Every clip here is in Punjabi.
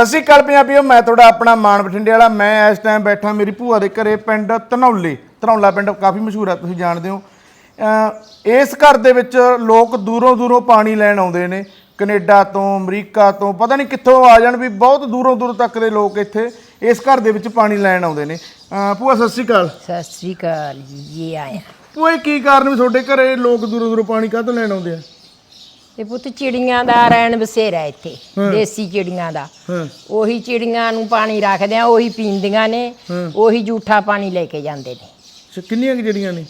ਸਤਿ ਸ਼੍ਰੀ ਅਕਾਲ ਪੰਜਾਬੀਓ ਮੈਂ ਤੁਹਾਡਾ ਆਪਣਾ ਮਾਨ ਬਠਿੰਡੇ ਵਾਲਾ ਮੈਂ ਇਸ ਟਾਈਮ ਬੈਠਾ ਮੇਰੀ ਭੂਆ ਦੇ ਘਰੇ ਪਿੰਡ ਧਨੌਲੇ ਧਨੌਲਾ ਪਿੰਡ ਕਾਫੀ ਮਸ਼ਹੂਰ ਆ ਤੁਸੀਂ ਜਾਣਦੇ ਹੋ। ਇਸ ਘਰ ਦੇ ਵਿੱਚ ਲੋਕ ਦੂਰੋਂ ਦੂਰੋਂ ਪਾਣੀ ਲੈਣ ਆਉਂਦੇ ਨੇ ਕੈਨੇਡਾ ਤੋਂ ਅਮਰੀਕਾ ਤੋਂ ਪਤਾ ਨਹੀਂ ਕਿੱਥੋਂ ਆ ਜਾਣ ਵੀ ਬਹੁਤ ਦੂਰੋਂ ਦੂਰ ਤੱਕ ਦੇ ਲੋਕ ਇੱਥੇ ਇਸ ਘਰ ਦੇ ਵਿੱਚ ਪਾਣੀ ਲੈਣ ਆਉਂਦੇ ਨੇ। ਭੂਆ ਸਤਿ ਸ਼੍ਰੀ ਅਕਾਲ। ਸਤਿ ਸ੍ਰੀ ਅਕਾਲ ਜੀ ਜੀ ਆਇਆ ਭੂਆ ਇਹ ਕੀ ਕਾਰਨ ਵੀ ਤੁਹਾਡੇ ਘਰੇ ਲੋਕ ਦੂਰੋਂ ਦੂਰੋਂ ਪਾਣੀ ਕਾਹਤੋਂ ਲੈਣ ਆਉਂਦੇ ਆ? ਤੇ ਪੁੱਤ ਚਿੜੀਆਂ ਦਾ ਰਹਿਣ ਬਸੇਰਾ ਇੱਥੇ ਦੇਸੀ ਚਿੜੀਆਂ ਦਾ। ਉਹੀ ਚਿੜੀਆਂ ਨੂੰ ਪਾਣੀ ਰੱਖਦੇ ਆ ਉਹੀ ਪੀਂਦੀਆਂ ਨੇ ਉਹੀ ਜੂਠਾ ਪਾਣੀ ਲੈ ਕੇ ਜਾਂਦੇ ਨੇ। ਅੱਛਾ, ਕਿੰਨੀਆਂ ਕੁ ਜਿਹੜੀਆਂ ਨੇ?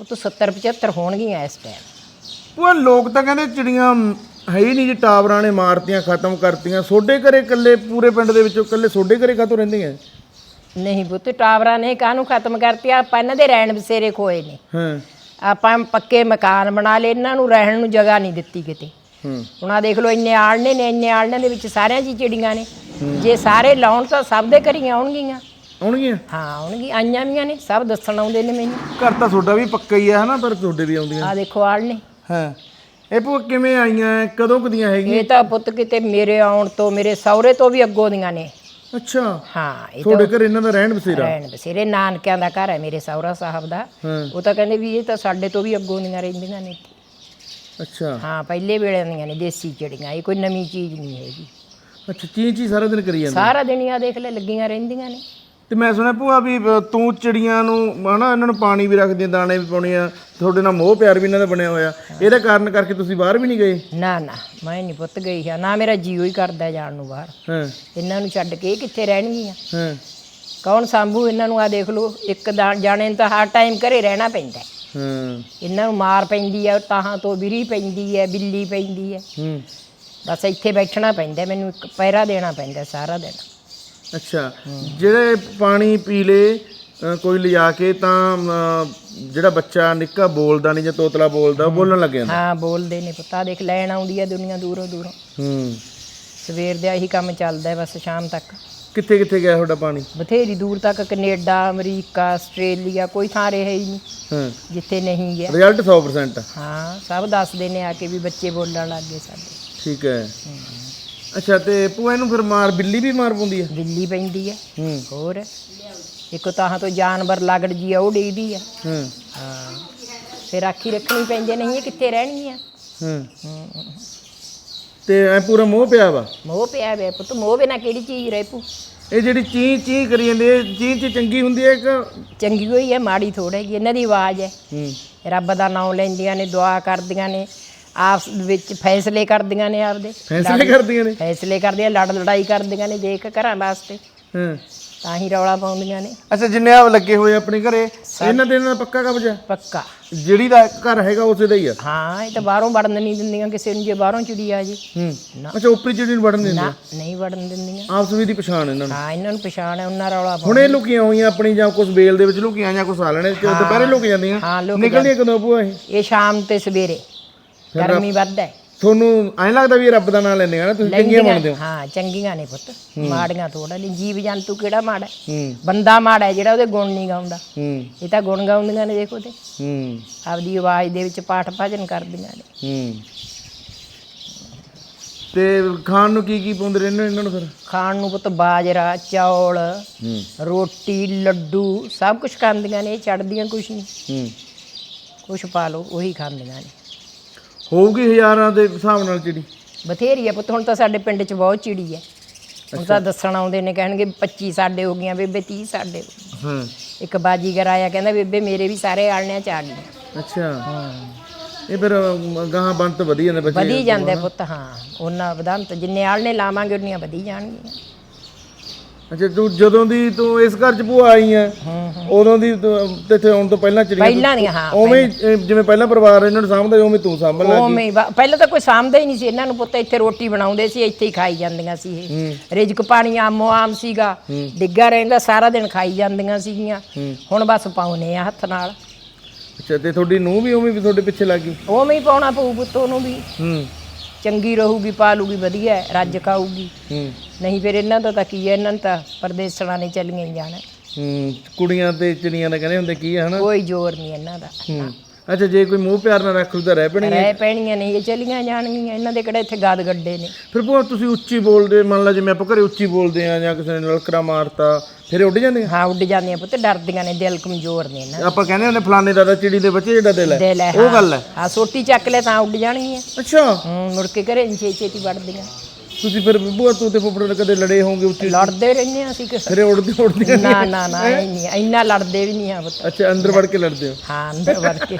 ਉਹ ਤੋਂ 70 75 ਹੋਣਗੀਆਂ ਇਸ ਟਾਈਮ ਭੂਆ ਲੋਕ ਤਾਂ ਕਹਿੰਦੇ ਚਿੜੀਆਂ ਹੈ ਹੀ ਨਹੀਂ ਜੀ ਟਾਵਰਾਂ ਨੇ ਮਾਰਤੀਆਂ ਖਤਮ ਕਰਤੀਆਂ। ਸੋਡੇ ਘਰੇ ਇਕੱਲੇ ਪੂਰੇ ਪਿੰਡ ਦੇ ਵਿੱਚੋਂ ਇਕੱਲੇ ਸੋਡੇ ਘਰੇ ਕਾਹਤੋਂ ਰਹਿੰਦੀਆਂ? ਨਹੀਂ ਪੁੱਤ ਟਾਵਰਾਂ ਨੇ ਕਾਹਨੂੰ ਖਤਮ ਕਰਤੀ ਆਪਾਂ ਇਹਨਾਂ ਦੇ ਰਹਿਣ ਬਸੇਰੇ ਖੋਏ ਨੇ। ਹਾਂ। ਆਪਾਂ ਪੱਕੇ ਮਕਾਨ ਬਣਾ ਲਏ ਇਹਨਾਂ ਨੂੰ ਰਹਿਣ ਨੂੰ ਜਗ੍ਹਾ ਨਹੀਂ ਦਿੱਤੀ ਕਿਤੇ। ਹੂੰ। ਹੁਣ ਆ ਦੇਖ ਲਓ ਇੰਨੇ ਆਲਣੇ ਨੇ ਇੰਨੇ ਆਲਣਿਆਂ ਦੇ ਵਿੱਚ ਸਾਰਿਆਂ ਹੀ ਚਿੜੀਆਂ ਨੇ। ਜੇ ਸਾਰੇ ਲਾਉਣ ਤਾਂ ਸਭ ਦੇ ਘਰੀ ਆਉਣਗੀਆਂ। ਆਉਣਗੀਆਂ? ਹਾਂ ਆਉਣਗੀਆਂ ਆਈਆਂ ਵੀਆਂ ਨੇ ਸਭ ਦੱਸਣ ਆਉਂਦੇ ਨੇ ਮੈਨੂੰ। ਘਰ ਤਾਂ ਤੁਹਾਡਾ ਵੀ ਪੱਕਾ ਹੀ ਹੈ ਹਨਾ? ਪਰ ਤੁਹਾਡੇ ਵੀ ਆਉਂਦੀਆਂ। ਆ ਦੇਖੋ ਆਲਣੇ ਹਾਂ। ਇਹ ਭੂਆ ਕਿਵੇਂ ਆਈਆਂ? ਕਦੋਂ ਕਦੀਆਂ ਹੈਗੀਆਂ? ਇਹ ਤਾਂ ਪੁੱਤ ਕਿਤੇ ਮੇਰੇ ਆਉਣ ਤੋਂ ਮੇਰੇ ਸਹੁਰੇ ਤੋਂ ਵੀ ਅੱਗੋਂ ਦੀਆਂ ਨੇ। ਅੱਛਾ। ਹਾਂ ਇਹ ਤੁਹਾਡੇ ਘਰ ਇਹਨਾਂ ਦਾ ਰਹਿਣ ਬਸੇਰਾ? ਰਹਿਣ ਬਸੇਰੇ ਨਾਨਕਿਆਂ ਦਾ ਘਰ ਹੈ ਮੇਰੇ ਸਹੁਰਾ ਸਾਹਿਬ ਦਾ। ਹਾਂ। ਉਹ ਤਾਂ ਕਹਿੰਦੇ ਵੀ ਇਹ ਤਾਂ ਸਾਡੇ ਤੋਂ ਵੀ ਅੱਗੋਂ ਦੀਆਂ ਰਹਿੰਦੀਆਂ ਨੇ। ਅੱਛਾ। ਹਾਂ ਪਹਿਲੇ ਵੇਲੇ ਦੀਆਂ ਨੇ ਦੇਸੀ ਚਿੜੀਆਂ ਇਹ ਕੋਈ ਨਵੀਂ ਚੀਜ਼ ਨਹੀਂ ਹੈਗੀ। ਅੱਛਾ ਚੀ ਚੀ ਸਾਰਾ ਦਿਨ ਕਰੀ ਜਾਂਦੇ ਸਾਰਾ ਦਿਨ ਹੀ ਆ ਦੇਖ ਲੈ ਲੱਗੀਆਂ ਰਹਿੰਦੀਆਂ ਨੇ। ਤੇ ਮੈਂ ਸੁਣਿਆ ਭੂਆ ਵੀ ਤੂੰ ਚਿੜੀਆਂ ਨੂੰ ਹਨਾ ਇਹਨਾਂ ਨੂੰ ਪਾਣੀ ਵੀ ਰੱਖਦੀਆਂ ਦਾਣੇ ਵੀ ਪਾਉਣੀ ਆ ਤੁਹਾਡੇ ਨਾਲ ਮੋਹ ਪਿਆਰ ਵੀ ਇਹਨਾਂ ਦਾ ਬਣਿਆ ਹੋਇਆ। ਇਹਦੇ ਕਾਰਨ ਕਰਕੇ ਤੁਸੀਂ ਬਾਹਰ ਵੀ ਨਹੀਂ ਗਏ? ਨਾ ਨਾ ਮੈਂ ਨਹੀਂ ਪੁੱਤ ਗਈ ਹਾਂ। ਨਾ ਮੇਰਾ ਜੀਓ ਹੀ ਕਰਦਾ ਜਾਣ ਨੂੰ ਬਾਹਰ। ਹਾਂ। ਇਹਨਾਂ ਨੂੰ ਛੱਡ ਕੇ ਇਹ ਕਿੱਥੇ ਰਹਿਣਗੀਆਂ? ਹਾਂ। ਕੌਣ ਸੰਭੂ ਇਹਨਾਂ ਨੂੰ? ਆ ਦੇਖ ਲਓ ਇੱਕ ਦਾ- ਜਾਣੇ ਨੂੰ ਤਾਂ ਹਰ ਟਾਈਮ ਘਰੇ ਰਹਿਣਾ ਪੈਂਦਾ ਹੈ। ਹਾਂ। ਇਹਨਾਂ ਨੂੰ ਮਾਰ ਪੈਂਦੀ ਹੈ ਤਾਹਾਂ ਤੋਂ ਬਿਰੀ ਪੈਂਦੀ ਹੈ ਬਿੱਲੀ ਪੈਂਦੀ ਹੈ। ਹੂੰ। ਬਸ ਇੱਥੇ ਬੈਠਣਾ ਪੈਂਦਾ ਮੈਨੂੰ ਇੱਕ ਪਹਿਰਾ ਦੇਣਾ ਪੈਂਦਾ ਸਾਰਾ ਦਿਨ। ਅੱਛਾ ਜਿਹੜੇ ਪਾਣੀ ਪੀ ਲੇ ਅ, ਕੋਈ ਲਿਜਾ ਕੇ ਤਾਂ ਅ, ਜਿਹੜਾ ਬੱਚਾ ਨਿੱਕਾ ਬੋਲਦਾ ਨਹੀਂ ਜਾਂ ਤੋਤਲਾ ਬੋਲਦਾ ਉਹ ਬੋਲਣ ਲੱਗ ਜਾਂਦਾ? ਹਾਂ ਬੋਲਦੇ ਨੇ ਪੁੱਤਾ। ਦੇਖ ਲੈਣ ਆਉਂਦੀ ਹੈ ਦੁਨੀਆ ਦੂਰੋਂ ਦੂਰੋਂ। ਹੂੰ। ਸਵੇਰ ਦਾ ਇਹੀ ਕੰਮ ਚੱਲਦਾ ਹੈ ਬਸ ਸ਼ਾਮ ਤੱਕ। ਕਿੱਥੇ ਕਿੱਥੇ ਗਿਆ ਤੁਹਾਡਾ ਪਾਣੀ? ਬਥੇਰੀ ਦੂਰ ਤੱਕ ਕੈਨੇਡਾ ਅਮਰੀਕਾ ਆਸਟ੍ਰੇਲੀਆ ਕੋਈ ਥਾਂ ਰਿਹਾ ਹੀ ਨਹੀਂ। ਹਾਂ। ਜਿੱਥੇ ਨਹੀਂ ਗਿਆ। ਰਿਜ਼ਲਟ 100% ਆ। ਹਾਂ ਸਭ ਦੱਸਦੇ ਨੇ ਆ ਕੇ ਵੀ ਬੱਚੇ ਬੋਲਣ ਲੱਗ ਗਏ ਸਾਡੇ। ਠੀਕ ਹੈ। ਅੱਛਾ ਤੇ ਭੂਆ ਇਹਨੂੰ ਫਿਰ ਮਾਰ ਬਿੱਲੀ ਵੀ ਮਾਰ ਪਾਉਂਦੀ ਹੈ ਬਿੱਲੀ ਪੈਂਦੀ ਹੈ ਹੂੰ। ਹੋਰ? ਇੱਕ ਤਾਂ ਤੋਂ ਜਾਨਵਰ ਲਗੜ ਜੀ ਆ ਉਹ ਡੇਈਦੀ ਆ। ਹਾਂ। ਹਾਂ। ਫਿਰ ਰਾਖੀ ਰੱਖਣੀ ਪੈਂਦੀ ਨਹੀਂ ਇਹ ਕਿੱਥੇ ਰਹਿਣਗੀਆਂ ਹਾਂ। ਤੇ ਐ ਪੂਰਾ ਮੋਹ ਪਿਆ ਵਾ? ਮੋਹ ਪਿਆ ਵੇ ਪੁੱਤ ਮੋਹ ਬਿਨਾ ਕਿਹੜੀ ਚੀਜ਼ ਰਹਿ ਪੂ ਇਹ ਜਿਹੜੀ ਚੀ ਚੀ ਕਰੀ ਜਾਂਦੀ ਹੈ ਚੀ ਚੀ ਚੰਗੀ ਹੁੰਦੀ ਹੈ ਕਿ ਚੰਗੀ ਹੋਈ ਹੈ ਮਾੜੀ ਥੋੜਾ ਜੀ ਇਹਨਾਂ ਦੀ ਆਵਾਜ਼ ਹੈ। ਹੂੰ। ਰੱਬ ਦਾ ਨਾਮ ਲੈਂਦੀਆਂ ਨੇ ਦੁਆ ਕਰਦੀਆਂ ਨੇ। ਆਪਸ ਵਿੱਚ ਫੈਸਲੇ ਕਰਦੀਆਂ ਨੇ ਆਪਦੇ। ਫੈਸਲੇ ਕਰਦੀਆਂ ਨੇ? ਫੈਸਲੇ ਕਰਦੀਆਂ ਲੜ ਲੜਾਈ ਕਰਦੀਆਂ ਨੇ ਦੇਖ ਘਰਾਂ ਵਾਸਤੇ। ਹਾਂ। ਤਾਂ ਹੀ ਰੌਲਾ ਪਾਉਂਦੀਆਂ ਨੇ। ਅੱਛਾ ਜਿੰਨੇ ਆ ਲੱਗੇ ਹੋਏ ਆਪਣੇ ਘਰੇ ਇਹਨਾਂ ਦੇ ਦਾ ਪੱਕਾ ਕਬਜ਼ਾ? ਪੱਕਾ। ਜਿਹੜੀ ਦਾ ਘਰ ਹੈਗਾ ਉਸੇ ਦਾ ਹੀ ਆ? ਹਾਂ ਇਹ ਤਾਂ ਬਾਹਰੋਂ ਵੜਨ ਨਹੀਂ ਦਿੰਦੀਆਂ ਕਿਸੇ ਨੂੰ ਜੇ ਬਾਹਰੋਂ ਚਿੜੀ ਆ ਜੀ। ਹੂੰ। ਅੱਛਾ ਉੱਪਰੀ ਜਿਹੜੀ ਨੂੰ ਵੜਨ ਦਿੰਦੇ ਨਾ ਨਹੀਂ ਵੜਨ ਦਿੰਦੀਆਂ। ਆਪਸ ਵਿੱਚ ਦੀ ਪਛਾਣ ਇਹਨਾਂ ਨੂੰ? ਹਾਂ ਇਹਨਾਂ ਨੂੰ ਪਛਾਣ ਹੈ ਉਹਨਾਂ ਰੌਲਾ ਪਾਉ ਹੁਣ ਇਹ ਲੁਕੀਆਂ ਹੋਈਆਂ ਆਪਣੀ ਜਾਂ ਕੁਝ ਬੇਲ ਦੇ ਵਿੱਚ ਲੁਕੀਆਂ ਜਾਂ ਕੁਝ ਸਾਲਣੇ ਚ ਦੁਪਹਿਰੇ ਲੁਕ ਜਾਂਦੀਆਂ। ਨਿਕਲਦੀਆਂ ਕਦੋਂ ਭੂਆ ਇਹ? ਇਹ ਸ਼ਾਮ ਤੇ ਸਵੇਰੇ। ਗਰਮੀ ਵੱਧ ਹੈ। ਤੁਹਾਨੂੰ ਐਂ ਲੱਗਦਾ ਵੀ ਇਹ ਰੱਬ ਦਾ ਨਾਮ ਲੈਂਦੇ ਆ ਨਾ ਤੁਸੀਂ ਚੰਗੀਆਂ ਬਣਦੇ ਹੋ। ਹਾਂ ਚੰਗੀਆਂ ਨੇ ਪੁੱਤ। ਮਾੜੀਆਂ ਥੋੜਾ ਨਹੀਂ ਜੀਵ ਜੰਤੂ ਕਿਹੜਾ ਮਾੜਾ ਬੰਦਾ ਮਾੜਾ ਹੈ ਜਿਹੜਾ ਉਹਦੇ ਗੁਣ ਨਹੀਂ ਗਾਉਂਦਾ। ਹੂੰ। ਇਹ ਤਾਂ ਗੁਣ ਗਾਉਂਦੀਆਂ ਨੇ ਦੇਖੋ ਤੇ। ਹੂੰ। ਆਪਦੀ ਆਵਾਜ਼ ਦੇ ਵਿੱਚ ਪਾਠ ਭਜਨ ਕਰਦੀਆਂ ਨੇ। ਹੂੰ। ਤੇ ਖਾਣ ਨੂੰ ਕੀ ਕੀ ਪਾਉਂਦੇ ਰਹਿੰਦੇ ਇਹਨਾਂ ਨੂੰ ਫਿਰ? ਖਾਣ ਨੂੰ ਪੁੱਤ ਬਾਜਰਾ ਚੌਲ ਹੂੰ। ਰੋਟੀ ਲੱਡੂ ਸਭ ਕੁਝ ਖਾਂਦੀਆਂ ਨੇ ਇਹ ਛੱਡਦੀਆਂ ਕੁਝ ਨਹੀਂ। ਹੂੰ। ਕੁਝ ਪਾ ਲਓ ਉਹੀ ਖਾਂਦੀਆਂ ਨੇ। ਹੋਊਗੀ ਹਜ਼ਾਰਾਂ ਦੇ ਹਿਸਾਬ ਨਾਲ ਜਿਹੜੀ ਬਥੇਰੀ ਹੈ ਪੁੱਤ ਹੁਣ ਤਾਂ ਸਾਡੇ ਪਿੰਡ 'ਚ ਬਹੁਤ ਚਿੜੀ ਹੈ ਹੁਣ ਤਾਂ ਦੱਸਣ ਆਉਂਦੇ ਨੇ ਕਹਿਣਗੇ 25 ਸਾਡੇ ਹੋ ਗਈਆਂ ਬੇਬੇ 30 ਸਾਡੇ ਹੋ ਗਈਆਂ। ਹਾਂ। ਇੱਕ ਬਾਜੀਗਰ ਆਇਆ ਕਹਿੰਦਾ ਬੇਬੇ ਮੇਰੇ ਵੀ ਸਾਰੇ ਆਲਣਿਆਂ 'ਚ ਆ ਗਏ ਅੱਛਾ। ਇਹ ਫਿਰ ਗਾਹਾਂ ਬੰਤ ਵਧੀ ਜਾਂਦੇ ਬੱਚੇ ਵਧੀ ਜਾਂਦੇ ਪੁੱਤ ਹਾਂ। ਉਹਨਾਂ ਵਧੰਤ ਜਿੰਨੇ ਆਲਣੇ ਲਾਵਾਂਗੇ ਉਨੀਆਂ ਵਧੀ ਜਾਣਗੀਆਂ। ਅੱਛਾ ਤੂੰ ਜਦੋਂ ਦੀ ਤੂੰ ਇਸ ਘਰ ਚ ਭੂਆ ਆਈ ਆ ਉਦੋਂ ਦੀ ਤੂੰ ਇੱਥੇ ਆਉਣ ਤੋਂ ਪਹਿਲਾਂ ਚਿੜੀਆਂ ਪਹਿਲਾਂ ਦੀਆਂ ਹਾਂ ਉਵੇਂ ਹੀ, ਅਹ, ਜਿਵੇਂ ਪਹਿਲਾਂ ਪਰਿਵਾਰ ਇਹਨਾਂ ਨੂੰ ਸਾਂਭਦਾ ਉਵੇਂ ਤੂੰ ਸਾਂਭਣ ਲੱਗ ਉਵੇਂ ਹੀ ਵਾ- ਪਹਿਲਾਂ ਤਾਂ ਕੋਈ ਸਾਂਭਦਾ ਹੀ ਨਹੀਂ ਸੀ ਇਹਨਾਂ ਨੂੰ ਪੁੱਤ ਇੱਥੇ ਰੋਟੀ ਬਣਾਉਂਦੇ ਸੀ ਇੱਥੇ ਹੀ ਖਾਈ ਜਾਂਦੀਆਂ ਸੀ ਇਹ। ਰਿਜਕ ਪਾਣੀ ਆਮੋ ਆਮ ਸੀਗਾ ਡਿੱਗਾ ਰਹਿੰਦਾ ਸਾਰਾ ਦਿਨ ਖਾਈ ਜਾਂਦੀਆਂ ਸੀਗੀਆਂ। ਹੁਣ ਬਸ ਪਾਉਨੇ ਆ ਹੱਥ ਨਾਲ। ਅੱਛਾ ਤੇ ਤੁਹਾਡੀ ਨੂੰਹ ਵੀ ਉਵੇਂ ਵੀ ਤੁਹਾਡੇ ਪਿੱਛੇ ਲੱਗ ਗਈ? ਉਵੇਂ ਹੀ ਪਾਉਣਾ ਪਊ ਪੁੱਤ ਉਹਨੂੰ ਵੀ। ਹੂੰ। ਚੰਗੀ ਰਹੂਗੀ ਪਾਲੂਗੀ ਵਧੀਆ ਹੈ, ਰੱਜ ਖਾਊਗੀ। ਹੂੰ। ਨਹੀਂ ਫਿਰ ਇਹਨਾਂ ਦਾ ਤਾਂ ਕੀ ਹੈ ਇਹਨਾਂ ਨੂੰ ਤਾਂ ਪਰਦੇਸਣਾ ਨੇ ਚੱਲੀਆਂ ਹੀ ਜਾਣਾ। ਹੂੰ ਕੁੜੀਆਂ ਤੇ ਚਿੜੀਆਂ ਦਾ ਕਹਿੰਦੇ ਹੁੰਦੇ ਕੀ ਆ ਹਨਾ? ਕੋਈ ਜ਼ੋਰ ਨਹੀਂ ਇਹਨਾਂ ਦਾ। ਹੂੰ। ਅੱਛਾ ਜੇ ਕੋਈ ਮੂੰਹ ਪਿਆਰ ਨਾਲ ਰੱਖ ਲੂ ਤਾਂ ਰਹਿ ਪੈਣੀ ਰਹਿ ਪੈਣੀਆਂ ਨਹੀਂ ਇਹ ਚਲੀਆਂ ਜਾਣਗੀਆਂ ਇਹਨਾਂ ਦੇ ਕਿਹੜੇ ਇੱਥੇ ਗਾਦ ਗੱਡੇ ਨੇ। ਫਿਰ ਭੂਆ ਤੁਸੀਂ ਉੱਚੀ ਬੋਲਦੇ ਮੰਨ ਲਾ ਜਿਵੇਂ ਆਪਾਂ ਘਰੇ ਉੱਚੀ ਬੋਲਦੇ ਆ ਜਾਂ ਕਿਸੇ ਨੇ ਲਲਕਰਾ ਮਾਰਤਾ ਫਿਰ ਉੱਡ ਜਾਂਦੇ ਹਾਂ ਉੱਡ ਜਾਂਦੀਆਂ ਪੁੱਤ ਡਰਦੀਆਂ ਨੇ ਦਿਲ ਕਮਜ਼ੋਰ ਨੇ ਆ ਆਪਾਂ ਕਹਿੰਦੇ ਹੁੰਦੇ ਫਲਾਣੇ ਦਾ ਤਾਂ ਚਿੜੀ ਦੇ ਬੱਚੇ ਜਿਹੜਾ ਦਿਲ ਹੈ। ਉਹ ਗੱਲ ਹੈ। ਹਾਂ ਸੋਟੀ ਚੱਕ ਲੈ ਤਾਂ ਉੱਡ ਜਾਣਗੀਆਂ। ਅੱਛਾ। ਹੂੰ ਮੁੜ ਕੇ ਘਰੇ ਨੀ ਛੇਤੀ ਛੇਤੀ ਵੜਦੀਆਂ ਤੁਸੀਂ ਫਿਰ ਭੂਆ ਤੂੰ ਤੇ ਫੁੱਫੜ ਨਾਲ ਕਦੇ ਲੜੇ ਹੋਵੋਗੇ ਉੱਚੀ ਲੜਦੇ ਰਹਿੰਦੇ ਹਾਂ ਅਸੀਂ ਕਿਸੇ ਫਿਰ ਇਹ ਉੱਡਦੇ ਉੱਡਦੇ ਨਾ ਨਾ ਨਾ ਇਹ ਨਹੀਂ ਇੰਨਾ ਲੜਦੇ ਵੀ ਨਹੀਂ ਆ ਪੁੱਤ। ਅੱਛਾ ਅੰਦਰ ਵੜ ਕੇ ਲੜਦੇ ਹੋ? ਹਾਂ ਅੰਦਰ ਵੜ ਕੇ।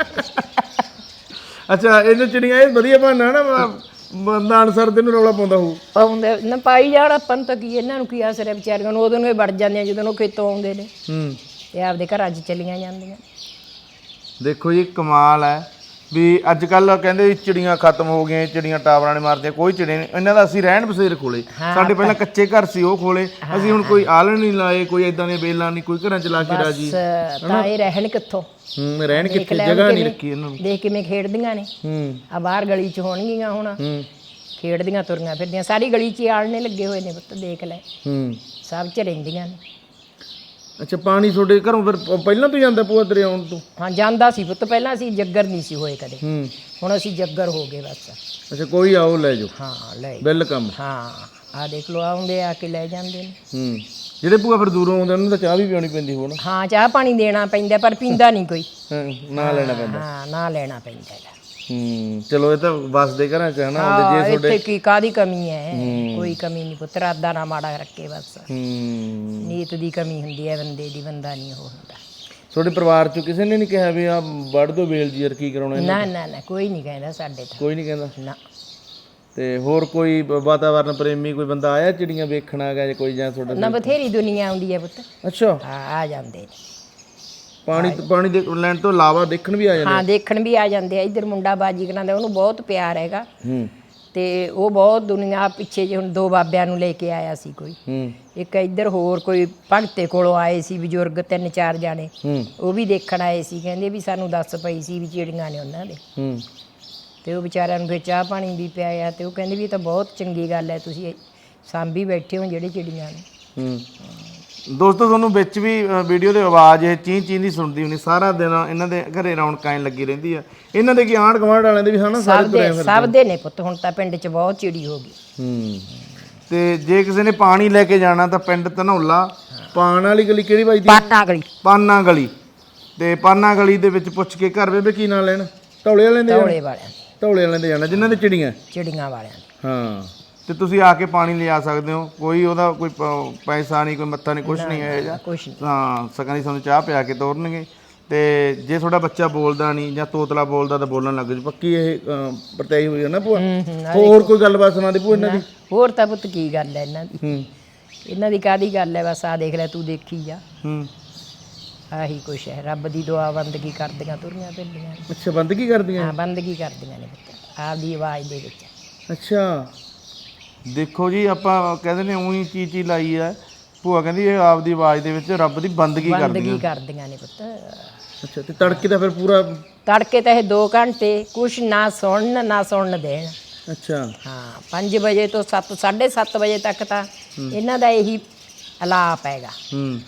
ਅੱਛਾ ਇਹਨਾਂ ਚਿੜੀਆਂ ਇਹ ਵਧੀਆ ਬਹਾਨਾ ਨਾ ਮ- ਬੰਦਾ ਅਨਸਰ ਦੇ ਨੂੰ ਰੌਲਾ ਪਾਉਂਦਾ ਹੋਊ। ਪਾਉਂਦੇ ਨਾ ਪਾਈ ਜਾਣ ਆਪਾਂ ਨੂੰ ਤਾਂ ਕੀ ਇਹਨਾਂ ਨੂੰ ਕੀ ਆਸਰ ਵਿਚਾਰੀਆਂ ਨੂੰ? ਉਦੋਂ ਨੂੰ ਇਹ ਵੜ ਜਾਂਦੀਆਂ ਜਦੋਂ ਉਹ ਖੇਤੋਂ ਆਉਂਦੇ ਨੇ। ਹੂੰ। ਇਹ ਆਪਦੇ ਘਰਾਂ 'ਚ ਚਲੀਆਂ ਜਾਂਦੀਆਂ। ਦੇਖੋ ਜੀ ਕਮਾਲ ਹੈ। ਵੀ ਅੱਜ ਕੱਲ ਕਹਿੰਦੇ ਵੀ ਚਿੜੀਆਂ ਖਤਮ ਹੋ ਗਈਆਂ ਚਿੜੀਆਂ ਟਾਵਰਾਂ ਨੇ ਮਾਰਦੇ ਕੋਈ ਚਿੜੀ ਨਹੀਂ। ਇਹਨਾਂ ਦਾ ਅਸੀਂ ਰਹਿਣ ਬਸੇਰ ਖੋਲੇ। ਸਾਡੇ ਪਹਿਲਾਂ ਕੱਚੇ ਘਰ ਸੀ ਉਹ ਖੋਲੇ। ਅਸੀਂ ਹੁਣ ਕੋਈ ਆਲਣ ਨਹੀਂ ਲਾਏ ਕੋਈ ਇਦਾਂ ਦੀਆਂ ਬੇਲਾਂ ਨਹੀਂ ਕੋਈ ਘਰਾਂ ਚ ਲਾ ਕੇ ਰਾਜੀ। ਤਾਂ ਇਹ ਰਹਿਣ ਕਿੱਥੋਂ? ਹੂੰ ਰਹਿਣ ਕਿੱਥੇ? ਜਗ੍ਹਾ ਨਹੀਂ ਰੱਖੀ ਇਹਨਾਂ ਨੂੰ। ਦੇਖ ਕਿਵੇਂ ਖੇਡਦੀਆਂ ਨੇ। ਹੂੰ। ਆ ਬਾਹਰ ਗਲੀ 'ਚ ਹੋਣਗੀਆਂ ਹੁਣ। ਹੂੰ। ਖੇਡਦੀਆਂ ਤੁਰੀਆਂ ਫਿਰਦੀਆਂ। ਸਾਰੀ ਗਲੀ 'ਚ ਆਲਣੇ ਲੱਗੇ ਹੋਏ ਨੇ ਪੁੱਤ ਦੇਖ ਲੈ। ਹੂੰ। ਸਭ 'ਚ ਰਹਿੰਦੀਆਂ ਨੇ। ਅੱਛਾ ਪਾਣੀ ਤੁਹਾਡੇ ਘਰੋਂ ਫਿਰ ਪ- ਪਹਿਲਾਂ ਤੋਂ ਹੀ ਜਾਂਦਾ ਪੂਆ ਤੇਰੇ ਆਉਣ ਤੋਂ? ਹਾਂ ਜਾਂਦਾ ਸੀ ਪੁੱਤ ਪਹਿਲਾਂ ਅਸੀਂ ਜੱਗਰ ਨਹੀਂ ਸੀ ਹੋਏ ਕਦੇ। ਹੂੰ। ਹੁਣ ਅਸੀਂ ਜੱਗਰ ਹੋ ਗਏ ਬਸ। ਅੱਛਾ ਕੋਈ ਆਓ ਲੈ ਜਾਓ। ਹਾਂ ਲੈ ਵੈਲਕਮ ਹਾਂ ਆ ਦੇਖ ਲੋ ਆਉਂਦੇ ਆ ਕੇ ਲੈ ਜਾਂਦੇ ਨੇ। ਹੂੰ। ਜਿਹੜੇ ਪੂਆ ਫਿਰ ਦੂਰੋਂ ਆਉਂਦੇ ਉਹਨਾਂ ਨੂੰ ਤਾਂ ਚਾਹ ਵੀ ਪਿਉਣੀ ਪੈਂਦੀ ਹੋਣਾ। ਹਾਂ ਚਾਹ ਪਾਣੀ ਦੇਣਾ ਪੈਂਦਾ ਪਰ ਪੀਂਦਾ ਨਹੀਂ ਕੋਈ। ਹਾਂ ਨਾ ਲੈਣਾ ਪੈਂਦਾ। ਹਾਂ ਨਾ ਲੈਣਾ ਪੈਂਦਾ ਹੈਗਾ। ਹੂੰ। ਚਲੋ ਇਹ ਤਾਂ ਵਸਦੇ ਘਰਾਂ ਚ ਹਨਾ ਆਉਂਦੇ ਹਾਂ, ਜੇ ਇੱਥੇ ਕੀ ਕਾਦੀ ਕਮੀ ਹੈ? ਕੋਈ ਕਮੀ ਨਹੀਂ ਪੁੱਤ ਰਾਦਾ ਨਾ ਮਾੜਾ ਰੱਖੇ ਬਸ। ਹੂੰ। ਨੀਤ ਦੀ ਕਮੀ ਹੁੰਦੀ ਹੈ ਬੰਦੇ ਦੀ ਬੰਦਾ ਨਹੀਂ ਉਹ ਹੁੰਦਾ। ਤੁਹਾਡੇ ਪਰਿਵਾਰ ਚੋਂ ਕਿਸੇ ਨੇ ਨਹੀਂ ਕਿਹਾ ਵੀ ਆ ਵੜ ਦੋ ਵੇਲ ਜੀ ਯਾਰ ਕੀ ਕਰਾਉਣਾ ਇਹਨੂੰ? ਨਾ ਨਾ ਨਾ ਕੋਈ ਨਹੀਂ ਕਹਿੰਦਾ ਸਾਡੇ ਤਾਂ। ਕੋਈ ਨਹੀਂ ਕਹਿੰਦਾ? ਨਾ। ਤੇ ਹੋਰ ਕੋਈ ਬ- ਵਾਤਾਵਰਨ ਪ੍ਰੇਮੀ ਕੋਈ ਬੰਦਾ ਆਇਆ ਚਿੜੀਆਂ ਵੇਖਣ ਆ ਗਿਆ ਜਾਂ ਕੋਈ ਜਾਂ ਤੁਹਾਡਾ ਨਾ ਬਥੇਰੀ ਦੁਨੀਆ ਆਉਂਦੀ ਹੈ ਪੁੱਤ। ਅੱਛਾ। ਆ ਆ ਜਾਂਦੇ ਨੇ। ਪਾਣੀ ਪਾਣੀ ਦੇ ਲੈਣ ਤੋਂ ਇਲਾਵਾ ਦੇਖਣ ਵੀ ਆ ਜਾਂਦੇ ਹਾਂ ਦੇਖਣ ਵੀ ਆ ਜਾਂਦੇ ਆ। ਇੱਧਰ ਮੁੰਡਾ ਬਾਜੀ ਕਰਾਂਦਾ ਉਹਨੂੰ ਬਹੁਤ ਪਿਆਰ ਹੈਗਾ। ਹੂੰ। ਤੇ ਉਹ ਬਹੁਤ ਦੁਨੀਆ ਪਿੱਛੇ ਜੇ ਹੁਣ ਦੋ ਬਾਬਿਆਂ ਨੂੰ ਲੈ ਕੇ ਆਇਆ ਸੀ ਕੋਈ। ਹੂੰ। ਇੱਕ ਇੱਧਰ ਹੋਰ ਕੋਈ ਭਗਤੇ ਕੋਲੋਂ ਆਏ ਸੀ ਬਜ਼ੁਰਗ ਤਿੰਨ ਚਾਰ ਜਾਣੇ। ਹੂੰ। ਉਹ ਵੀ ਦੇਖਣ ਆਏ ਸੀ ਕਹਿੰਦੇ ਵੀ ਸਾਨੂੰ ਦੱਸ ਪਈ ਸੀ ਵੀ ਚਿੜੀਆਂ ਨੇ ਉਹਨਾਂ ਦੇ। ਹੂੰ। ਤੇ ਉਹ ਵਿਚਾਰਿਆਂ ਨੂੰ ਫਿਰ ਚਾਹ ਪਾਣੀ ਵੀ ਪਿਆਇਆ ਤੇ ਉਹ ਕਹਿੰਦੇ ਵੀ ਇਹ ਤਾਂ ਬਹੁਤ ਚੰਗੀ ਗੱਲ ਹੈ ਤੁਸੀਂ ਸਾਂਭੀ ਬੈਠੇ ਹੋ ਜਿਹੜੇ ਚਿੜੀਆਂ ਨੇ। ਹੂੰ। ਦੋਸਤੋ ਤੁਹਾਨੂੰ ਵਿੱਚ ਵੀ ਵੀਡੀਓ ਦੇ ਆਵਾਜ਼ ਇਹ ਚੀਂ ਚੀਂ ਦੀ ਸੁਣਦੀ ਹੁੰਦੀ। ਸਾਰਾ ਦਿਨ ਇਹਨਾਂ ਦੇ ਘਰੇ ਰੌਣਕਾਂ ਐਂ ਲੱਗੀ ਰਹਿੰਦੀ ਆ। ਇਹਨਾਂ ਦੇ ਕੀ ਆਂਢ ਗੁਆਂਢ ਵਾਲਿਆਂ ਦੇ ਵੀ ਹਨਾ ਸਾਰੇ ਸਭ ਦੇ ਸਭ ਦੇ ਨੇ ਪੁੱਤ ਹੁਣ ਤਾਂ ਪਿੰਡ 'ਚ ਬਹੁਤ ਚਿੜੀ ਹੋ ਗਈ। ਹੂੰ। ਤੇ ਜੇ ਕਿਸੇ ਨੇ ਪਾਣੀ ਲੈ ਕੇ ਜਾਣਾ ਤਾਂ ਪਿੰਡ ਧਨੌਲਾ ਪਾਣ ਵਾਲੀ ਗਲੀ ਕਿਹੜੀ ਵੱਜਦੀ ਪਾਟਾ ਗਲੀ। ਪਾਨਾ ਗਲੀ। ਤੇ ਪਾਨਾ ਗਲੀ ਦੇ ਵਿੱਚ ਪੁੱਛ ਕੇ ਘਰ ਬੇਬੇ ਕੀ ਨਾਂ ਲੈਣ? ਢੌਲੇ ਵਾਲਿਆਂ ਦੇ ਟੋਲੇ ਵਾਲਿਆਂ ਦੀ। ਢੌਲੇ ਵਾਲਿਆਂ ਦੇ ਜਾਣਾ ਜਿਨ੍ਹਾਂ ਦੇ ਚਿੜੀਆਂ? ਚਿੜੀਆਂ ਵਾਲਿਆਂ ਦੀ। ਹਾਂ। ਤੇ ਤੁਸੀਂ ਆ ਕੇ ਪਾਣੀ ਲਿਆ ਸਕਦੇ ਹੋ। ਕੋਈ ਉਹਦਾ ਕੋਈ ਪ- ਪੈਸਾ ਨਹੀਂ ਕੋਈ ਮੱਥਾ ਨਹੀਂ ਕੁਝ ਨਹੀਂ ਹੈ ਜਾਂ ਕੁਛ ਨਹੀਂ। ਹਾਂ ਸਕਾਂ ਦੀ ਤੁਹਾਨੂੰ ਚਾਹ ਪਿਆ ਕੇ ਤੋਰਨਗੇ। ਤੇ ਜੇ ਤੁਹਾਡਾ ਬੱਚਾ ਬੋਲਦਾ ਨਹੀਂ ਜਾਂ ਤੋਤਲਾ ਬੋਲਦਾ ਤਾਂ ਬੋਲਣ ਲੱਗ ਜੂ ਪੱਕੀ ਇਹ ਅ, ਪਰਤਾਈ ਹੋਈ ਹੈ ਨਾ ਭੂਆ? ਹੂੰ ਹੂੰ ਹੋਰ ਕੋਈ ਗੱਲਬਾਤ ਸੁਣਾ ਦੇ ਭੂਆ ਇਹਨਾਂ ਦੀ? ਹੋਰ ਤਾਂ ਪੁੱਤ ਕੀ ਗੱਲ ਹੈ ਇਹਨਾਂ ਦੀ। ਹੂੰ। ਇਹਨਾਂ ਦੀ ਕਾਦੀ ਗੱਲ ਹੈ? ਬਸ ਆ ਦੇਖ ਲੈ ਤੂੰ ਦੇਖੀ ਜਾ। ਹੂੰ। ਆਹੀ ਕੁਛ ਹੈ। ਰੱਬ ਦੀ ਦੁਆ ਬੰਦਗੀ ਕਰਦੀਆਂ ਤੁਰੀਆਂ ਫਿਰਦੀਆਂ। ਨੇ ਅੱਛਾ ਬੰਦ ਕੀ ਕਰਦੀਆਂ? ਹਾਂ ਬੰਦਗੀ ਕਰਦੀਆਂ ਨੇ ਪੁੱਤ। ਆਪਦੀ ਆਵਾਜ਼ ਦੇ ਵਿੱਚ। ਅੱਛਾ। ਦੇਖੋ ਜੀ ਆਪਾਂ ਕਹਿੰਦੇ ਨੇ ਉਹੀ ਚੀਜ਼ ਚੀ ਲਾਈ ਆ। ਭੂਆ ਕਹਿੰਦੀ ਇਹ ਆਪਦੀ ਆਵਾਜ਼ ਦੇ ਵਿੱਚ ਰੱਬ ਦੀ ਬੰਦਗੀ ਕਰਦੀ ਬੰਦਗੀ ਕਰਦੀਆਂ ਨੇ ਪੁੱਤ। ਅੱਛਾ ਤੇ ਤੜਕੇ ਦਾ ਫਿਰ ਪੂਰਾ ਤੜਕੇ ਤਾਂ ਇਹ 2 ਘੰਟੇ ਕੁਛ ਨਾ ਸੁਣਨ ਨਾ ਸੁਣਨ ਦੇਣ। ਅੱਛਾ। ਹਾਂ 5 ਵਜੇ ਤੋਂ 7 7:30 ਵਜੇ ਤੱਕ ਤਾਂ ਇਹਨਾਂ ਦਾ ਇਹੀ ਅਲਾਪ ਹੈਗਾ। ਹੂੰ।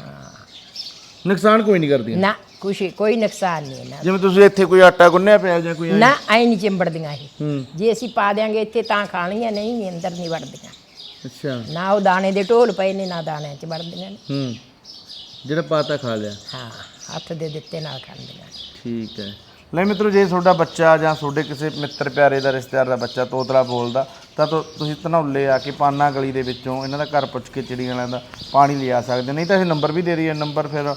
ਨੁਕਸਾਨ ਕੋਈ ਨਹੀਂ ਕਰਦੀਆਂ। ਨਾ ਕੁਛ ਕੋਈ ਨੁਕਸਾਨ ਨਹੀਂ ਇਹਨਾਂ ਜਿਵੇਂ ਤੁਸੀਂ ਇੱਥੇ ਕੋਈ ਆਟਾ ਗੁੰਨਿਆ ਪਿਆ ਜਾਂ ਕੋਈ ਦਾ। ਨਾ ਐ ਨਹੀਂ ਚਿੰਬੜਦੀਆਂ ਇਹ। ਜੇ ਅਸੀਂ ਪਾ ਦਿਆਂਗੇ ਇੱਥੇ ਤਾਂ ਖਾਣੀਆਂ ਨਹੀਂ ਅੰਦਰ ਨਹੀਂ ਵੜਦੀਆਂ। ਅੱਛਾ। ਨਾ ਉਹ ਦਾਣੇ ਦੇ ਢੋਲ ਪਏ ਨੇ ਨਾ ਦਾਣਿਆਂ 'ਚ ਵੜਦੀਆਂ ਨੇ। ਹੂੰ। ਜਿਹੜਾ ਪਾਤਾ ਖਾ ਲਿਆ। ਹਾਂ ਹੱਥ ਦੇ ਦਿੱਤੇ ਨਾਲ ਖਾਂਦੀਆਂ। ਠੀਕ ਹੈ। ਲੈ ਮਿੱਤਰੋ ਜੇ ਤੁਹਾਡਾ ਬੱਚਾ ਜਾਂ ਤੁਹਾਡੇ ਕਿਸੇ ਮਿੱਤਰ ਪਿਆਰੇ ਦਾ ਰਿਸ਼ਤੇਦਾਰ ਦਾ ਬੱਚਾ ਤੋਤਲਾ ਬੋਲਦਾ ਤਾਂ ਤੁ- ਤੁਸੀਂ ਧਨੌਲੇ ਆ ਕੇ ਪਾਨਾ ਗਲੀ ਦੇ ਵਿੱਚੋਂ ਇਹਨਾਂ ਦਾ ਘਰ ਪੁੱਛ ਕੇ ਚਿੜੀਆਂ ਵਾਲਿਆਂ ਦਾ ਪਾਣੀ ਲਿਆ ਸਕਦੇ ਨਹੀਂ ਤਾਂ ਇਹ ਨੰਬਰ ਵੀ ਦੇ ਰਹੀ ਹੈ ਨੰਬਰ ਫਿਰ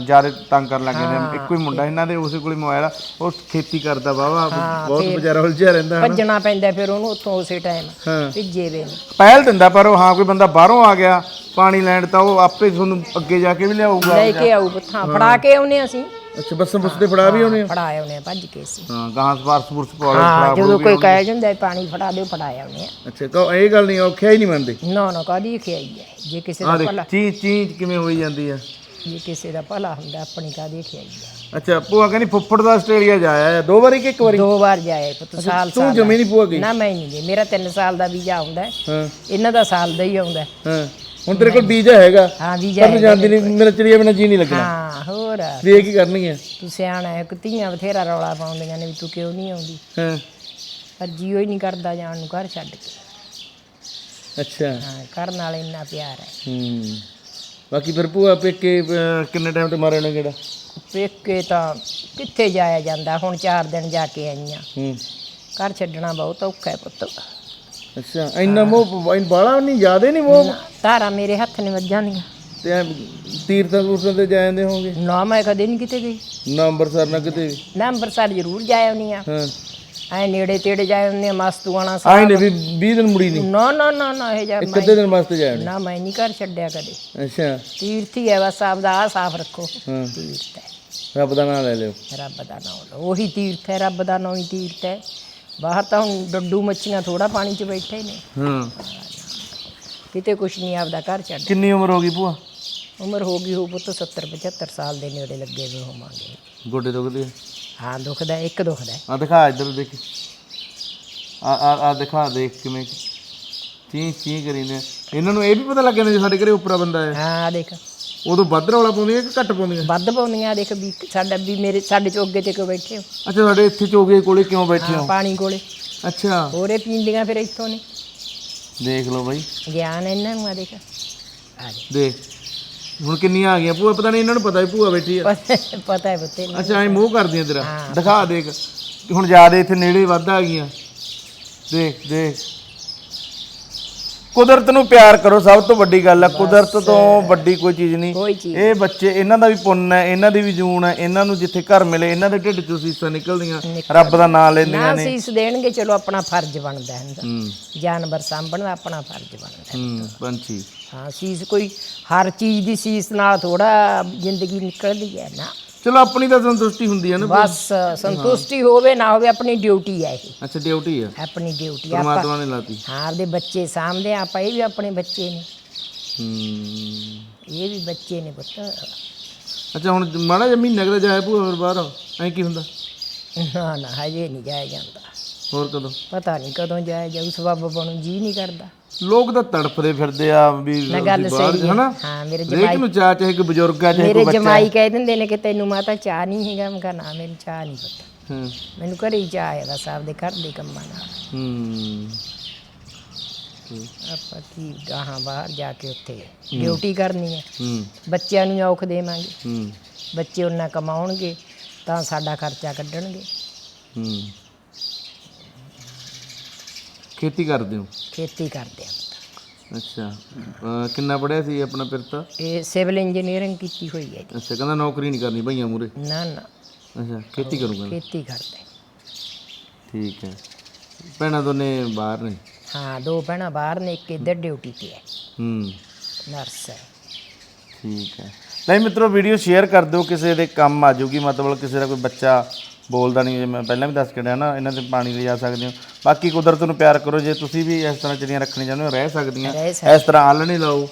ਜ਼ਿਆਦਾ ਤੰਗ ਕਰਨ ਲੱਗੇ ਨੇ ਇੱਕੋ ਹੀ ਮੁੰਡਾ ਇਹਨਾਂ ਦੇ ਉਸੇ ਕੋਲੇ ਮੋਬਾਈਲ ਆ। ਉਹ ਖੇਤੀ ਕਰਦਾ ਵਾਵਾ ਬਹੁਤ ਵਿਚਾਰਾ ਉਲਝਿਆ ਰਹਿੰਦਾ ਹੈ ਭੱਜਣਾ ਪੈਂਦਾ ਫਿਰ ਉਹਨੂੰ ਉੱਥੋਂ ਉਸੇ ਟਾਈਮ ਹਾਂ। ਭਿੱਜੇ ਵੇ ਨੇ ਪਹਿਲ ਦਿੰਦਾ ਪਰ ਉਹ ਹਾਂ ਕੋਈ ਬੰਦਾ ਬਾਹਰੋਂ ਆ ਗਿਆ ਪਾਣੀ ਲੈਣ ਤਾਂ ਉਹ ਆਪੇ ਤੁਹਾਨੂੰ ਅੱਗੇ ਜਾ ਕੇ ਵੀ ਲਿਆਊਗਾ। ਲੈ ਕੇ ਆਊ ਪੁੱਠਾਂ ਫੜਾ ਕੇ ਆਉਨੇ ਅਸੀਂ। ਅੱਛਾ ਬੱਸਾਂ ਬੁੱਸ ਤੇ ਫੜਾ ਵੀ ਆਉਣੇ ਆ? ਫੜਾ ਆਉਨੇ ਭੱਜ ਕੇ ਅਸੀਂ। ਹਾਂ ਗਾਂ ਸਪਾਰਸ ਸਪੁਰਸ ਪਾ ਲਓ ਹਾਂ ਜਦੋਂ ਕੋਈ ਕਹਿ ਜਾਂਦਾ ਪਾਣੀ ਫੜਾ ਦਿਓ ਫੜਾ ਆਉਨੇ ਆ। ਅੱਛਾ ਕਹੋ ਇਹ ਗੱਲ ਨਹੀਂ ਔਖਿਆ ਹੀ ਨਹੀਂ ਮੰਨਦੇ ਨਾ ਨਾ ਕਾਦੀ ਖਿਆਈ ਹੈ? ਜੇ ਕਿਸੇ ਦਾ ਭਲਾ ਚੀਂ ਚੀਂ ਕਿਵੇਂ ਹੋਈ ਜਾਂਦੀ ਆ। ਜੇ ਕਿਸੇ ਦਾ ਭਲਾ ਹੁੰਦਾ ਆਪਣੀ ਕਾਦੀ ਖਿਆਈ ਹੈ? ਅੱਛਾ ਭੂਆ ਕਹਿੰਦੀ ਫੁੱਫੜ ਦਾ ਆਸਟ੍ਰੇਲੀਆ ਜਾਇਆ ਦੋ ਵਾਰੀ ਕਿ ਇੱਕ ਵਾਰੀ? ਦੋ ਵਾਰ ਜਾਏ ਪੁੱਤ ਸਾਲ ਤੂੰ ਜਮੀ ਨਹੀਂ ਭੂਆ ਗਈ? ਨਾ ਮੈਂ ਨਹੀਂ ਗਈ। ਮੇਰਾ 3 ਸਾਲ ਦਾ ਵੀਜ਼ਾ ਆਉਂਦਾ। ਹਾਂ। ਇਹਨਾਂ ਦਾ ਸਾਲ ਦਾ ਹੀ ਆਉਂਦਾ ਹੈ। ਹੁਣ ਤੇਰੇ ਕੋਲ ਬੀਜ ਹੈਗਾ ਹਾਂ ਵੀ ਪਰ ਤੂੰ ਜਾਂਦੀ ਨਹੀਂ ਮੇਰਾ ਚਿੜੀਆ ਬਿਨਾ ਜੀ ਨਹੀਂ ਲੱਗਣਾ। ਹਾਂ ਹੋਰ। ਵੀ ਇਹ ਕੀ ਕਰਨਗੀਆਂ ਤੂੰ ਸਿਆਣਾ ਹੈ ਕੁੱਤੀਆਂ ਬਥੇਰਾ ਰੌਲਾ ਪਾਉਂਦੀਆਂ ਨੇ ਵੀ ਤੂੰ ਕਿਉਂ ਨਹੀਂ ਆਉਂਦੀ? ਹਾਂ। ਪਰ ਜੀਓ ਹੀ ਨਹੀਂ ਕਰਦਾ ਜਾਣ ਨੂੰ ਘਰ ਛੱਡ ਕੇ। ਅੱਛਾ। ਹਾਂ ਕਰਨ ਨਾਲ ਇੰਨਾ ਪਿਆਰ ਹੈ। ਹੂੰ। ਬਾਕੀ ਫਿਰ ਭੂਆ ਪੇਕੇ ਅਹ, ਕਿੰਨੇ ਟਾਈਮ ਤੇ ਮਾਰੇ ਨੇ ਕਿਹੜਾ ਪੇਕੇ ਤਾਂ ਕਿੱਥੇ ਜਾਇਆ ਜਾਂਦਾ ਹੁਣ 4 ਦਿਨ ਜਾ ਕੇ ਆਈਆਂ। ਹੂੰ। ਘਰ ਛੱਡਣਾ ਬਹੁਤ ਔਖਾ ਹੈ ਪੁੱਤ। ਅੱਛਾ ਇੰਨਾ ਮੋਹ ਇੰਨ ਬਾਲਾ ਨਹੀਂ ਜ਼ਿਆਦੇ ਨਹੀਂ ਮੋਹ? ਧਾਰਾਂ ਮੇਰੇ ਹੱਥ ਨੇ ਵੱਜਾਂ ਦੀਆਂ। ਤੇ ਐਂ ਤੀਰਥਾਂ ਤੂਰਥਾਂ ਤੇ ਜਾ ਜਾਂਦੇ ਹੋਗੇ ਨਾ ਮੈਂ ਕਦੇ ਨਹੀਂ ਕਿਤੇ ਗਈ। ਨਾ ਅੰਮ੍ਰਿਤਸਰ ਨਾ ਕਿਤੇ ਵੀ? ਨਾ ਅੰਬਰਸਰ ਜ਼ਰੂਰ ਜਾਇਆ ਆਉਣੀ ਆ ਹਾਂ। ਐ ਨੇੜੇ ਤੇੜੇ ਜਾਇਆ ਆ ਮਸਤੂਆਣਾ ਸਾਹਿਬ। ਨੇ ਵੀ 20 ਦਿਨ ਮੁੜੀ ਨਹੀਂ? ਨਾ ਨਾ ਨਾ ਨਾ ਇਹ ਜਾ ਇੱਕ ਅੱਧੇ ਦਿਨ ਵਾਸਤੇ ਜਾਣ ਨਾ ਮੈਂ ਨਹੀਂ ਘਰ ਛੱਡਿਆ ਕਦੇ। ਅੱਛਾ। ਤੀਰਥ ਹੀ ਹੈ ਬਸ ਆਪਦਾ ਆ ਸਾਫ਼ ਰੱਖੋ। ਹਾਂ। ਤੀਰਥ ਹੈ। ਰੱਬ ਦਾ ਨਾਮ ਲੈ ਲਿਓ। ਰੱਬ ਦਾ ਨਾਮ ਲਓ। ਉਹੀ ਤੀਰਥ ਹੈ ਰੱਬ ਦਾ ਨਾਮ ਹੀ ਤੀਰਥ ਹੈ। ਬਾਹਰ ਤਾਂ ਹੁਣ ਡੱਡੂ ਮੱਛੀਆਂ ਥੋੜਾ ਪਾਣੀ 'ਚ ਬੈਠੇ ਨੇ। ਹਾਂ। ਕਿਤੇ ਕੁਛ ਨਹੀਂ ਆਪਦਾ ਘਰ ਛੱਡ। ਕਿੰਨੀ ਉਮਰ ਹੋ ਗਈ ਭੂਆ? ਉਮਰ ਹੋ ਗਈ ਹੋ ਪੁੱਤ 70 75 ਸਾਲ ਦੇ ਨੇੜੇ ਲੱਗੇ ਵੀ ਹੋਵਾਂਗੇ। ਗੋਡੇ ਦੁਖਦੇ ਹਾਂ ਦੁਖਦਾ ਹੈ, ਇੱਕ ਦੁਖਦਾ। ਹੈ। ਆ ਦਿਖਾ ਇੱਧਰ ਦੇਖ। ਆ ਆ ਆ ਦਿਖਾ ਦੇਖ ਕਿਵੇਂ ਚੀ ਚੀ ਕਰੀ ਨੇ ਇਹਨਾਂ ਨੂੰ ਇਹ ਵੀ ਪਤਾ ਲੱਗ ਜਾਂਦਾ ਜੇ ਸਾਡੇ ਘਰੇ ਉੱਪਰਾ ਬੰਦਾ ਹੈ। ਹਾਂ ਆਹ ਦੇਖ। ਉਦੋਂ ਵੱਧ ਰੌਲਾ ਪਾਉਂਦੀਆਂ ਕਿ ਘੱਟ ਪਾਉਂਦੀਆਂ? ਵੱਧ ਪਾਉਂਦੀਆਂ ਦੇਖ ਵੀ ਸਾਡਾ ਵੀ ਮੇਰੇ ਸਾਡੇ ਚੋਗੇ ਤੇ ਕਿਉਂ ਬੈਠੇ ਹੋ? ਅੱਛਾ ਸਾਡੇ ਇੱਥੇ ਚੋਗੇ ਕੋਲੇ ਕਿਉਂ ਬੈਠੇ ਹਾਂ ਹੋ? ਪਾਣੀ ਕੋਲੇ। ਅੱਛਾ। ਹੋਰੇ ਪੀਂਦੀਆਂ ਫਿਰ ਇੱਥੋਂ ਨੇ ਦੇਖ ਲਓ ਬਾਈ। ਗਿਆਨ ਇਹਨਾਂ ਨੂੰ ਆ ਦੇਖ। ਆ ਦੇਖ ਦੇਖ ਹੁਣ ਕਿੰਨੀਆਂ ਆ ਗਈਆਂ ਭੂਆ ਪਤਾ ਨਹੀਂ ਇਹਨਾਂ ਨੂੰ ਪਤਾ ਵੀ ਭੂਆ ਬੈਠੀ ਆ। ਪਤਾ- ਪਤਾ ਹੈ ਬੱਤੇ ਨੂੰ ਅੱਛਾ ਐ ਮੂੰਹ ਕਰਦੀਆਂ ਤੇਰਾ ਦਿਖਾ ਦੇਖ ਹੁਣ ਜਿਆਦੇ ਇੱਥੇ ਨੇੜੇ ਵੱਧ ਆ ਗਈਆਂ। ਦੇਖ ਦੇਖ। ਕੁਦਰਤ ਨੂੰ ਪਿਆਰ ਕਰੋ ਸਭ ਤੋਂ ਵੱਡੀ ਗੱਲ ਹੈ ਕੁਦਰਤ ਤੋਂ ਵੱਡੀ ਕੋਈ ਚੀਜ਼ ਨਹੀਂ। ਚੀਜ਼ ਇਹ ਬੱਚੇ ਇਹਨਾਂ ਦਾ ਵੀ ਪੁੰਨ ਹੈ ਇਹਨਾਂ ਦੀ ਵੀ ਜੂਨ ਹੈ ਇਹਨਾਂ ਨੂੰ ਜਿੱਥੇ ਘਰ ਮਿਲੇ ਇਹਨਾਂ ਦੇ ਢਿੱਡ ਚੋਂ ਸੀਸਾਂ ਨਿਕਲਦੀਆਂ ਰੱਬ ਦਾ ਨਾਮ ਲੈਂਦੀਆਂ ਨਾ ਨੇ। ਸੀਸ ਦੇਣਗੇ ਚਲੋ ਆਪਣਾ ਫਰਜ਼ ਬਣਦਾ ਹੈ ਇਹਦਾ। ਹੂੰ। ਜਾਨਵਰ ਸਾਂਭਣ ਦਾ ਆਪਣਾ ਫਰਜ਼ ਬਣਦਾ ਹੈ। ਹੂੰ ਪੰਛੀ। ਹਾਂ ਸੀਸ ਕੋਈ ਹਰ ਚੀਜ਼ ਦੀ ਸੀਸ ਨਾਲ ਥੋੜਾ ਜ਼ਿੰਦਗੀ ਨਿਕਲਦੀ ਹੈ ਨਾ। ਚਲੋ ਆਪਣੀ ਤਾਂ ਸੰਤੁਸ਼ਟੀ ਹੁੰਦੀ ਹੈ ਨਾ ਬਸ ਸੰਤੁਸ਼ਟੀ ਹੋਵੇ ਨਾ ਹੋਵੇ ਆਪਣੀ ਡਿਊਟੀ ਹੈ ਇਹ। ਅੱਛਾ ਡਿਊਟੀ ਹੈ ਆਪਣੀ ਡਿਊਟੀ ਆਪਾਂ ਪਰਮਾਤਮਾ ਨੇ ਲਾਤੀ। ਹਾਂ ਆਪਦੇ ਬੱਚੇ ਹਾਂ, ਆਪਾਂ ਇਹ ਵੀ ਆਪਣੇ ਬੱਚੇ ਨੇ। ਹੂੰ। ਇਹ ਵੀ ਬੱਚੇ ਨੇ ਪੁੱਤ। ਅੱਛਾ ਹੁਣ ਮਾੜਾ ਜਿਹਾ ਮਹੀਨਾ ਕੁ ਤਾਂ ਜਾਇਆ ਭੂਆ ਹੋਰ ਬਾਹਰ। ਐਂ ਕੀ ਹੁੰਦਾ? ਨਾ ਨਾ ਹਜੇ ਨਹੀਂ ਜਾਇਆ ਜਾਂਦਾ। ਹੋਰ ਕਦੋਂ? ਪਤਾ ਨਹੀਂ ਕਦੋਂ ਜਾਇਆ ਜਾਊ ਸਬੱਬ ਬਣੂ ਜੀ ਨਹੀਂ ਕਰਦਾ। ਲੋਕ ਤਾਂ ਤੜਫਦੇ ਫਿਰਦੇ ਆ ਵੀ ਨਾ ਗੱਲ ਅਸੀਂ ਬਾਹਰ ਸਹੀ ਹੈ। ਹਨਾ? ਹਾਂ ਮੇਰੇ ਹਰੇਕ ਨੂੰ ਚਾਹ ਚਾਹੇ ਕੋਈ ਬਜ਼ੁਰਗ ਆ ਚਾਹੇ ਮੇਰੇ ਕੋਈ ਬੱਚਾ। ਜਮਾਈ ਕਹਿ ਦਿੰਦੇ ਨੇ ਕਿ ਤੈਨੂੰ ਮਾਤਾ ਚਾਹ ਨਹੀਂ ਹੈਗਾ। ਮੈਂ ਕਿਹਾ ਨਾ ਮੈਨੂੰ ਚਾਹ ਨਹੀਂ ਪਤਾ। ਹੂੰ। ਮੈਨੂੰ ਘਰੇ ਹੀ ਚਾਹ ਹੈ ਬਸ ਆਪਦੇ ਘਰ ਦੇ ਕੰਮਾਂ ਨਾਲ। ਹੂੰ। ਆਪਾਂ ਕੀ ਗਾਹਾਂ ਬਾਹਰ ਜਾ ਕੇ ਉੱਥੇ ਡਿਊਟੀ ਕਰਨੀ ਹੈ। ਹੂੰ। ਬੱਚਿਆਂ ਨੂੰ ਔਖ ਦੇਵਾਂਗੇ। ਹੂੰ। ਬੱਚੇ ਉਹਨਾਂ ਕਮਾਉਣਗੇ ਤਾਂ ਸਾਡਾ ਖਰਚਾ ਕੱਢਣਗੇ। ਹੂੰ। ਖੇਤੀ ਕਰਦੇ ਹੋ? ਖੇਤੀ ਕਰਦੇ ਆ ਅੱਛਾ। ਅਹ ਕਿੰਨਾ ਪੜਿਆ ਸੀ ਆਪਣਾ ਪਿਰਤਾ ਇਹ ਸਿਵਲ ਇੰਜੀਨੀਅਰਿੰਗ ਕੀਤੀ ਹੋਈ ਹੈ ਅੱਛਾ ਕਹਿੰਦਾ ਨੌਕਰੀ ਨਹੀਂ ਕਰਨੀ ਭਈਆਂ ਮੂਰੇ ਜੀ ਨਾ ਨਾ। ਅੱਛਾ ਖੇਤੀ ਕਰੂੰਗਾ ਖੇਤੀ ਕਰਦੇ। ਠੀਕ ਹੈ। ਭੈਣਾਂ ਦੋਨੇ ਬਾਹਰ ਨੇ? ਹਾਂ ਦੋ ਭੈਣਾਂ ਬਾਹਰ ਨੇ ਇੱਕ ਇੱਧਰ ਡਿਊਟੀ ਤੇ ਹੈ। ਹੂੰ। ਨਰਸ ਹੈ। ਠੀਕ ਹੈ। ਨਹੀਂ ਮਿੱਤਰੋ ਵੀਡੀਓ ਸ਼ੇਅਰ ਕਰ ਦਿਓ ਕਿਸੇ ਦੇ ਕੰਮ ਆ ਜਾਊਗੀ ਮਤਲਬ ਕਿਸੇ ਦਾ ਕੋਈ ਬੱਚਾ ਬੋਲਦਾ ਨਹੀਂ ਜੇ ਮੈਂ ਪਹਿਲਾਂ ਵੀ ਦੱਸ ਕੇ ਡਿਆ ਨਾ ਇਹਨਾਂ ਤੇ ਪਾਣੀ ਲਿਜਾ ਸਕਦੇ ਹੋ। ਬਾਕੀ ਕੁਦਰਤ ਨੂੰ ਪਿਆਰ ਕਰੋ ਜੇ ਤੁਸੀਂ ਵੀ ਇਸ ਤਰ੍ਹਾਂ ਚਿੜੀਆਂ ਰੱਖਣੀ ਚਾਹੁੰਦੇ ਹੋ ਰਹਿ ਸਕਦੀਆਂ। ਰਹਿ ਇਸ ਤਰ੍ਹਾਂ ਆਲਣੇ ਲਾਓ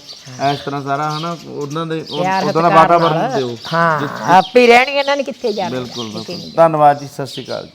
ਇਸ ਤਰ੍ਹਾਂ ਸਾਰਾ ਹਨਾ ਉਹਨਾਂ ਦੇ ਪਿਆਰ ਉਹਨਾਂ ਦਾ ਸਤਿਕਾਰ ਵਾਤਾਵਰਨ ਨਾਲ। ਦਿਓ। ਹਾਂ ਆਪੇ ਰਹਿਣਗੇ ਇਹਨਾਂ ਨੇ ਕਿੱਥੇ ਜਾਣਾ। ਬਿਲਕੁਲ ਬਿਲਕੁਲ। ਧੰਨਵਾਦ ਜੀ ਸਤਿ ਸ਼੍ਰੀ ਅਕਾਲ ਜੀ।